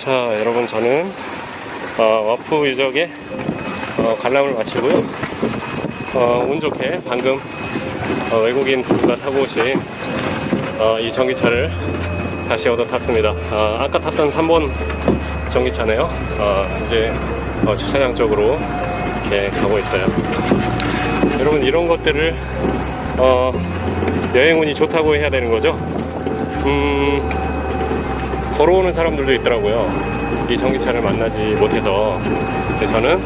자, 여러분 저는 어, 와프 유적에 어, 관람을 마치고요. 어, 운 좋게 방금 어, 외국인 부부가 타고 오신 어, 이 전기차를 다시 얻어 탔습니다. 어, 아까 탔던 3번 전기차네요. 어, 이제 어, 주차장 쪽으로 이렇게 가고 있어요. 여러분 이런 것들을 어, 여행 운이 좋다고 해야 되는 거죠. 음, 걸어오는 사람들도 있더라고요. 이 전기차를 만나지 못해서. 저는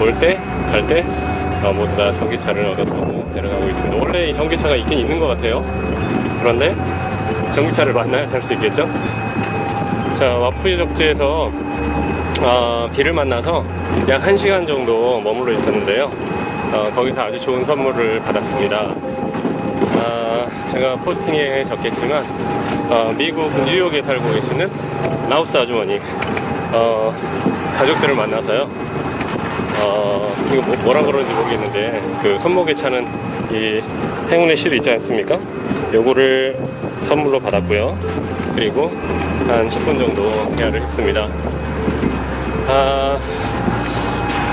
올 때, 갈 때, 어, 모두 다 전기차를 얻어 타고 내려가고 있습니다. 원래 이 전기차가 있긴 있는 것 같아요. 그런데 전기차를 만나야 탈수 있겠죠? 자, 와프 유적지에서 아, 비를 만나서 약 1시간 정도 머물러 있었는데요. 어, 거기서 아주 좋은 선물을 받았습니다. 아, 제가 포스팅에 적겠지만 어, 미국 뉴욕에 살고 계시는 라오스 아주머니 어, 가족들을 만나서요. 어, 이거 뭐, 뭐라 그러는지 모르겠는데 그 손목에 차는 이 행운의 실 있지 않습니까? 요거를 선물로 받았고요. 그리고 한 10분 정도 대화를 했습니다. 아,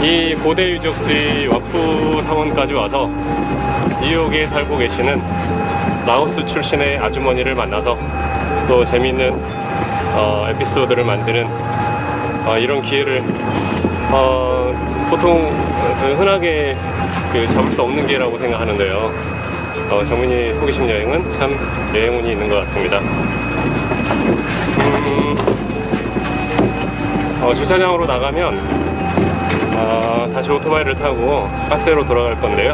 이 고대 유적지 와프 사원까지 와서 뉴욕에 살고 계시는 라오스 출신의 아주머니를 만나서 또 재미있는 어, 에피소드를 만드는 어, 이런 기회를 어, 보통 그 흔하게 그 잡을 수 없는 기회라고 생각하는데요. 어, 정민이 호기심 여행은 참 여행운이 있는 것 같습니다. 음, 어, 주차장으로 나가면 어, 다시 오토바이를 타고 박스로 돌아갈 건데요.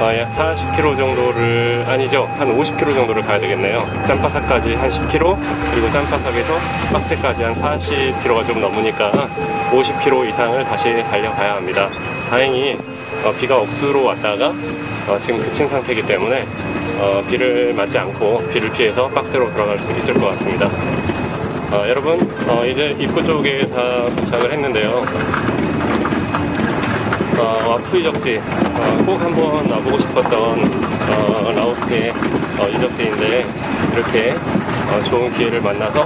어, 약 40km 정도를 아니죠. 한 50km 정도를 가야 되겠네요. 짬바삭까지 한 10km 그리고 짬바삭에서 박스까지 한 40km가 좀 넘으니까 50km 이상을 다시 달려가야 합니다. 다행히 어, 비가 억수로 왔다가 어, 지금 그친 상태이기 때문에 어, 비를 맞지 않고 비를 피해서 박스로 들어갈 수 있을 것 같습니다. 어, 여러분 어, 이제 입구 쪽에 다 도착을 했는데요 어, 와프 유적지. 어, 꼭 한번 와보고 싶었던 어, 라오스의 어, 유적지인데 이렇게 어, 좋은 기회를 만나서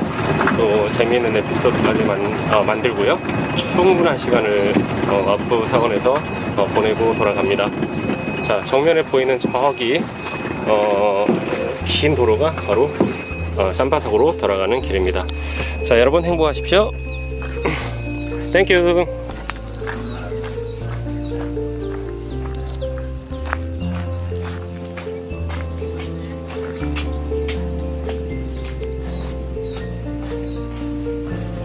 또 재미있는 에피소드까지 만, 어, 만들고요. 충분한 시간을 어, 와프 사원에서 어, 보내고 돌아갑니다. 자 정면에 보이는 저기 어, 긴 도로가 바로 어, 짬바삭으로 돌아가는 길입니다. 자 여러분 행복하십시오. 땡큐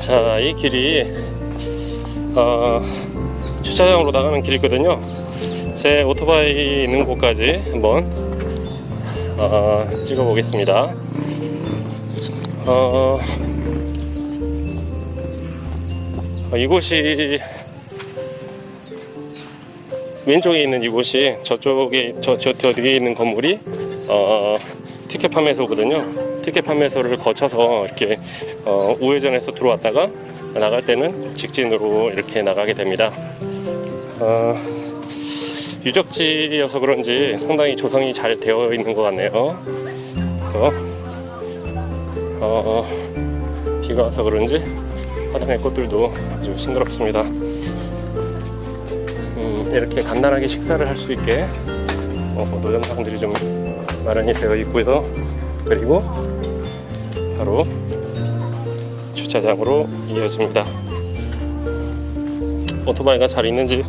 자, 이 길이 어, 주차장으로 나가는 길이거든요. 제 오토바이 있는 곳까지 한번 어, 찍어 보겠습니다. 어, 어, 이곳이 왼쪽에 있는 이곳이 저쪽에 저, 저, 저 뒤에 있는 건물이 어, 티켓 판매소거든요. 티켓 판매소를 거쳐서 이렇게 어, 우회전해서 들어왔다가 나갈 때는 직진으로 이렇게 나가게 됩니다. 어, 유적지여서 그런지 상당히 조성이 잘 되어 있는 것 같네요. 그래서 어, 비가 와서 그런지 화단의 꽃들도 아주 싱그럽습니다. 음, 이렇게 간단하게 식사를 할 수 있게 어, 노점상들이 좀 마련이 되어 있고요. 그리고 바로 주차장으로 이어집니다. 오토바이가 잘 있는지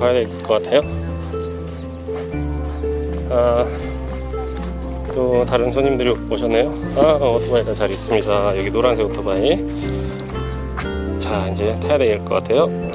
봐야 될 것 같아요. 아, 또 다른 손님들이 오셨네요. 아, 오토바이가 잘 있습니다. 여기 노란색 오토바이. 자, 이제 타야 될 것 같아요.